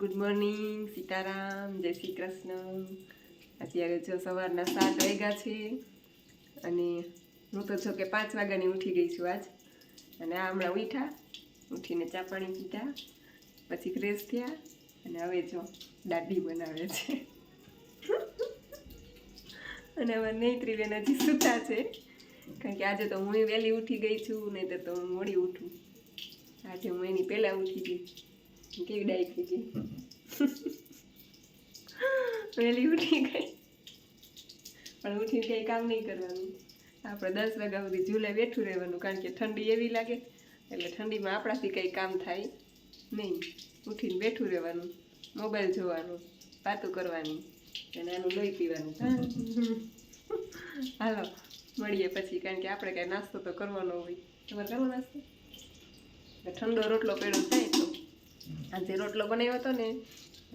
Good morning Sitaram, જય શ્રી કૃષ્ણ. અત્યારે જો સવારના સાત વાગ્યા છે અને હું તો જો કે પાંચ વાગ્યાની ઉઠી ગઈ છું આજ. અને આ હમણાં ઉઠ્યા, ઉઠીને ચા પાણી પીધા, પછી ફ્રેશ થયા અને હવે જો દાઢી બનાવે છે. અને હવે નૈત્રી બેન હજી સૂતા છે. કારણ કે આજે તો હું વહેલી ઉઠી ગઈ છું નહીં તો હું મોડી ઉઠું. આજે હું એની પહેલાં ઉઠી ગઈ. કેવી ડાઈ ગઈ વહેલી ઉઠી ગઈ પણ ઉઠીને કંઈ કામ નહીં કરવાનું આપણે દસ વાગ્યા સુધી ઝૂલે બેઠું રહેવાનું કારણ કે ઠંડી એવી લાગે એટલે ઠંડીમાં આપણાથી કંઈ કામ થાય નહીં ઉઠીને બેઠું રહેવાનું મોબાઈલ જોવાનું વાતું કરવાની અને આનું લોહી પીવાનું હાલો મળીએ પછી કારણ કે આપણે કાંઈ નાસ્તો તો કરવાનો હોય તમારે કરવો નાસ્તો ઠંડો રોટલો પેડો થાય તો આજે રોટલો બનાવ્યો હતો ને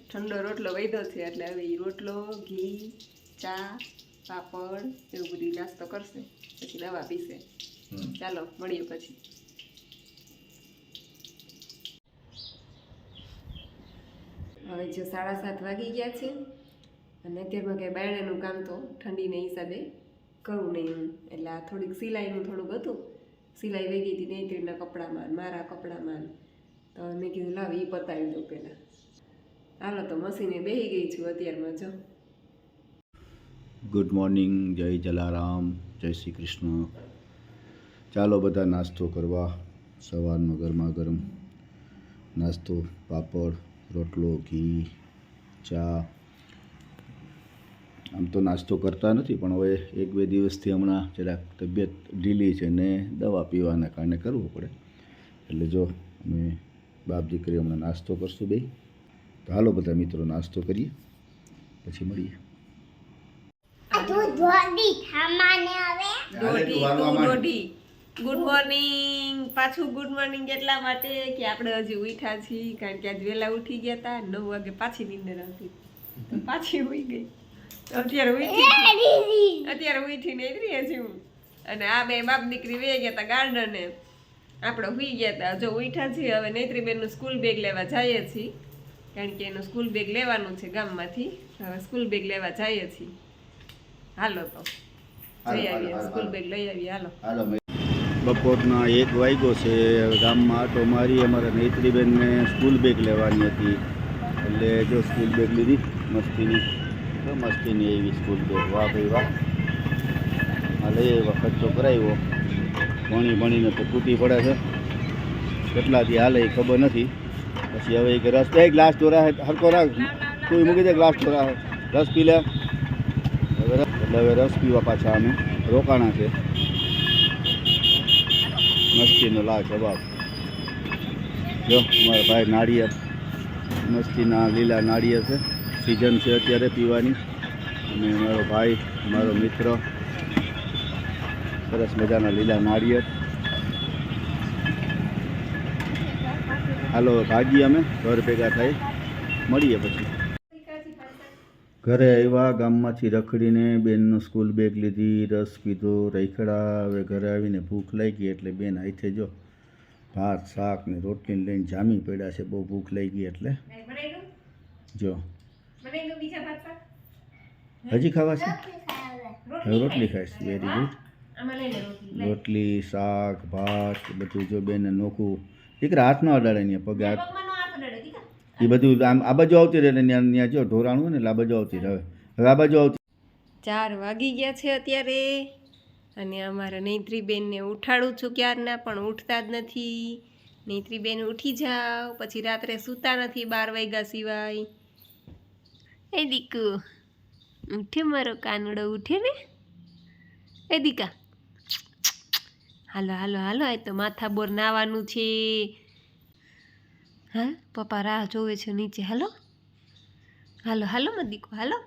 ઠંડો રોટલો વૈધો છે એટલે હવે એ રોટલો ઘી ચા પાપડ એવું બધું નાસ્તો કરશે પછી દવા પીશે. ચાલો મળીએ પછી. હવે જો સાડા સાત વાગી ગયા છે અને અત્યારમાં કંઈ બાયણાનું કામ તો ઠંડીને હિસાબે કરવું નહીં હું એટલે આ થોડીક સિલાઈનું થોડુંક હતું. સિલાઈ વેગી હતી હતી નૈત્રીના કપડામાં મારા કપડામાં. તો મેં કીધું, લાવ એ પતાવી દઉં પહેલાં હાલો, તો મશીને બેસી ગઈ છું અત્યારમાં, જો. ગુડ મોર્નિંગ જય જલારામ, જય શ્રી કૃષ્ણ. ચાલો બધા નાસ્તો કરવા. સવારનો ગરમા ગરમ નાસ્તો, પાપડ, રોટલો, ઘી, ચા. આમ તો નાસ્તો કરતા નથી, પણ હવે એક બે દિવસથી હમણાં જરાક તબિયત ઢીલી છે ને દવા પીવાના કારણે કરવું પડે. એટલે જો, અમે બાપ દીકરી હમણાં નાસ્તો કરશું બે તો હાલો બધા મિત્રો નાસ્તો કરીએ. પછી મળીએ. ગુડ મોર્નિંગ પાછું ગુડ મોર્નિંગ એટલા માટે કે આપણે હજી ઉઠ્યા છીએ કારણ કે આજ વહેલા ઉઠી ગયા હતા નવ વાગે પાછી નીંદર આવતી. પાછી ઉઈ ગઈ. અત્યારે ઉઠી અત્યારે ઉઠીને એવી હજી હું. અને આ બે બાપ દીકરી વે ગયા હતા ગાર્ડને. આપણે હુઈ ગયા હતા જો ઉઠ્યા છીએ હવે નૈત્રીબેનનું સ્કૂલ બેગ લેવા જઈએ છીએ. કારણ કે એનું સ્કૂલ બેગ લેવાનું છે ગામમાંથી. હવે સ્કૂલ બેગ લેવા જઈએ છીએ. હાલો તો. જઈ આવીએ સ્કૂલ બેગ લઈ આવીએ. હાલો. હાલો બપોરના એક વાગ્યો છે. ગામમાં આટો મારી અમારા નૈત્રીબેનને સ્કૂલ બેગ લેવાની હતી. એટલે જો સ્કૂલ બેગ લીધી મસ્તીની. તો મસ્તીની એવી સ્કૂલ બેગ. વાહ ભાઈ વાહ. હા લઈ આવ્યા ખર્ચો કરાવ્યો. ભણી ભણીને તો તૂટી પડે છે. કેટલાથી હાલે એ ખબર નથી. પછી હવે એક રસ એક ગ્લાસ ઢોરા હરકો રાખ. તું મૂકી દે ગ્લાસ ઢોરા રસ પી લે. હવે રસ એટલે હવે રસ પીવા પાછા અમે. રોકાણા છે. મસ્તીનો લાલ કબાબ જો મારા ભાઈ નાળિયેર. મસ્તીના લીલા નાળિયેર છે. સિઝન છે અત્યારે પીવાની. અને મારો ભાઈ મારો મિત્ર. સરસ મજાના લીલા નાળિયેર. હાલો ભાગીએ અમે ઘર ભેગા થઈ મળીએ પછી. ઘરે આવ્યા ગામમાંથી રખડીને બેનનું સ્કૂલ બેગ લીધી રસ પીધો રૈખડા હવે ઘરે આવીને ભૂખ લાગી એટલે બેન હાથે જો ભાત શાક ને રોટલીને લઈને જામી પડ્યા છે બહુ ભૂખ લાગી એટલે. જો. હજી ખાવા છે? રોટલી ખાઈશ વેરી ગુડ રોટલી શાક ભાત બધું જો બેન નોખું. દીકરા હાથ નો અડાડે ને પગે હાથ. એ બધું આમ આ બાજુ આવતી રહે ને ત્યાં ત્યાં જો ઢોરાણું હોય ને એટલે આ બાજુ આવતી રહે. હવે આ બાજુ આવતી ચાર વાગી ગયા છે અત્યારે. અને અમારા નૈત્રીબેનને ઉઠાડું છું ક્યારના પણ ઉઠતા જ નથી. નૈત્રીબેન ઉઠી જાઓ પછી રાત્રે સૂતા નથી બાર વાગ્યા સિવાય. એ દીકુ ઉઠે મારો કાનડો ઉઠે ને? એ દીકા હાલો હાલો હાલો એ તો માથા બોર નાવાનું છે. હા પપ્પા રાહ જોવે છે નીચે હાલો. હાલો હાલો મદીકો હાલો.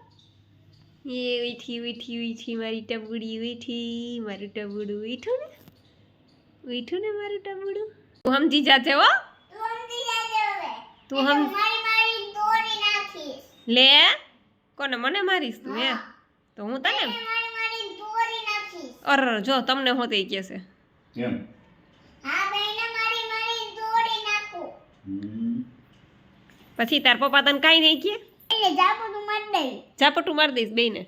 એ ઉઠી ઉઠી ઉઠી મારી ટબુડી ઉઠી મારું ટબુડું ઉઠું ને? ઉઠું ને મારું ટબુડું? તું સમજી જાજે હો. તું હમ લે કોને મને મારીશ તું હે. તો હું તને મારી મારી અર જો તમને હોતે કહેશે એમ. હા બેને મારી મારી દોડી નાખો. પછી તાર પપ્પા તને કઈ નહીં કે એટલે ઝાપટું મત દઈ. ઝાપટું મારી દઈશ બેયને.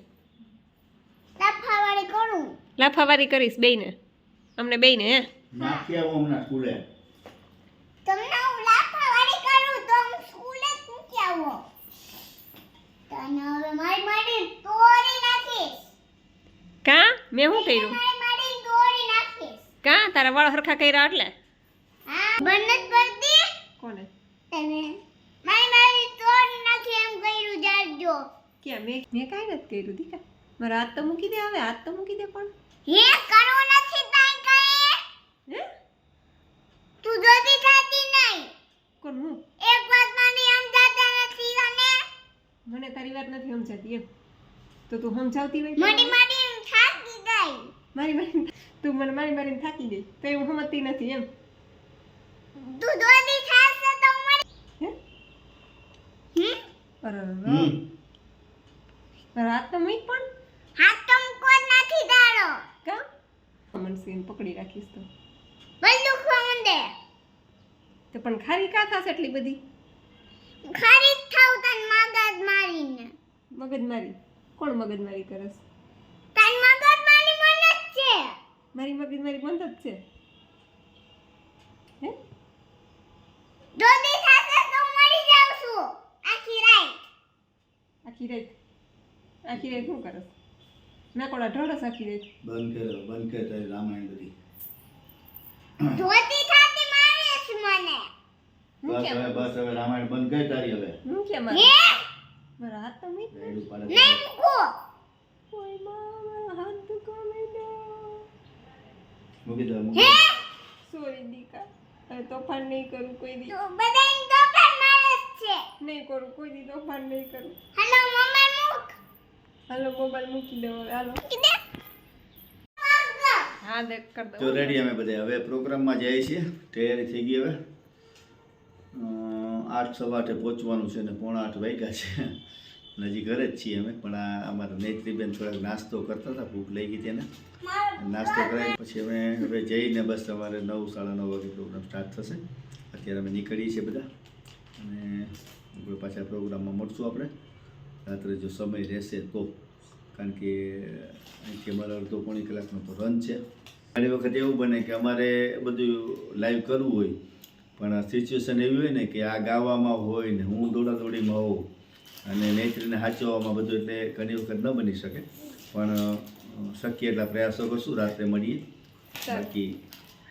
લફાવાળી કરું. લાફાવારી કરીશ બેને અમને બેને હે? નાખી આવો હમણાં સ્કૂલે. તમને હું લાફાવાળી કરું તો હું સ્કૂલે મૂકી આવો. તને હવે મારી મારી તોડી નાખીશ. કા? મેં શું કર્યું મારી મારી તોડી નાખીશ કાં? તારા વાળ હરખા કર્યા એટલે? હા બંધ પડતી. કોને? તમે મારી મારી તોડી નાખી એમ કર્યું જાજો કે મે મે કાઈ નથી કર્યું દીકા મારા હાથ તો મૂકી દે હવે હાથ તો મૂકી દે પણ. હે? કરવું નથી તાઈ કઈ હે? તું જોતી થાતી નહીં. કોણ હું? એક વાત મને સમજાતા નથી અને મને તારી વાત નથી સમજાતી એમ. તો તું સમજાવતી હોય મારી મારી થાકી ગઈ. મારી મારી તું મને મારી મારીને થાકી ગઈ. તો હું સમજતી નથી એમ. તું થાશે તો મરી હે? અરે હમ. તો મૂક પણ. હાથ તો મૂકો નથી તારો. કા? મને પકડી રાખીશ તો. બધું ખોંદે તો પણ ખારી કા થાસ એટલી બધી? ખરી થાવ તન મગજ મારીને. મગજમારી. કોણ મગજમારી કરસ તન મગજ મારી મને જ છે મારી મગજમારી બંધ જ છે. હે? જોતી થાશે તો મરી જાવ છું. આખી રાત. આખી રાત? આખી રાત શું કરસ? ના કોડા ઢળસ આખી રાત બંધ કર્યો બંધ કર તારી રામાયણ બધી. જોતી થાતી મારે છે મને. બસ હવે બસ હવે રામાયણ બંધ કર તારી હવે. હું કેમ? મારા હાથ તો રાયડું નહીં મૂકો ઓયમાં મારા હાથ દુખવા માંડ્યા મૂકી દે મૂકી સોરી દીકા. હવે તોફાન નહીં કરું કોઈ દી. તું બધાને તો મારે છે. નહીં કરું કોઈ દી તોફાન નહીં કરું. હલો મોબાઈલ મૂક. હાલો મોબાઈલ મૂકી દો હવે હાલો. હા દેખ કર દો તો રેડી અમે બધા. હવે પ્રોગ્રામમાં જઈએ છીએ. તૈયારી થઈ ગઈ હવે. આઠ સવા આઠે પહોંચવાનું છે ને પોણા આઠ વાગ્યા છે. હજી ઘરે જ છીએ અમે પણ આ અમારા નેત્રીબેન થોડાક નાસ્તો કરતા હતા ભૂખ લઈ ગઈ તેને નાસ્તો કરાવી પછી અમે હવે જઈને બસ અમારે નવ સાડા નવ વાગે પ્રોગ્રામ સ્ટાર્ટ થશે. અત્યારે અમે નીકળીએ છીએ બધા. અને પાછા પ્રોગ્રામમાં મળશું આપણે. રાત્રે જો સમય રહેશે તો. કારણ કે અહીંથી અમારે અડધો પોણી કલાકનો તો રન છે. ઘણી વખત એવું બને કે અમારે બધું લાઈવ કરવું હોય. પણ સિચ્યુએશન એવી હોય ને કે આ ગાવામાં હોય ને હું દોડાદોડીમાં હોઉં અને નેત્રીને સાચવવામાં બધું એટલે ઘણી વખત ન બની શકે. પણ શક્ય એટલા પ્રયાસો કરશું. રાત્રે મળીએ. બાકી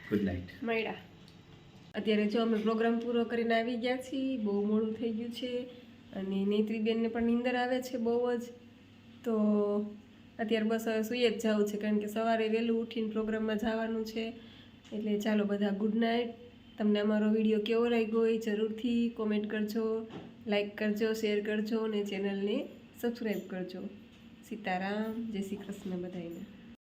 ગુડ નાઇટ મળ્યા. અત્યારે જો અમે પ્રોગ્રામ પૂરો કરીને આવી ગયા છીએ બહુ મોડું થઈ ગયું છે અને નેત્રીબેનને પણ નીંદર આવે છે બહુ જ. તો અત્યારે બસ હવે સૂઈ જ જવું છે કારણ કે સવારે વહેલું ઉઠીને પ્રોગ્રામમાં જવાનું છે. એટલે ચાલો બધા ગુડ નાઇટ તમને અમારો વીડિયો કેવો લાગ્યો હોય જરૂરથી કોમેન્ટ કરજો. લાઈક કરજો શેર કરજો અને ચેનલને સબસ્ક્રાઈબ કરજો. સીતારામ જય શ્રી કૃષ્ણ બધાને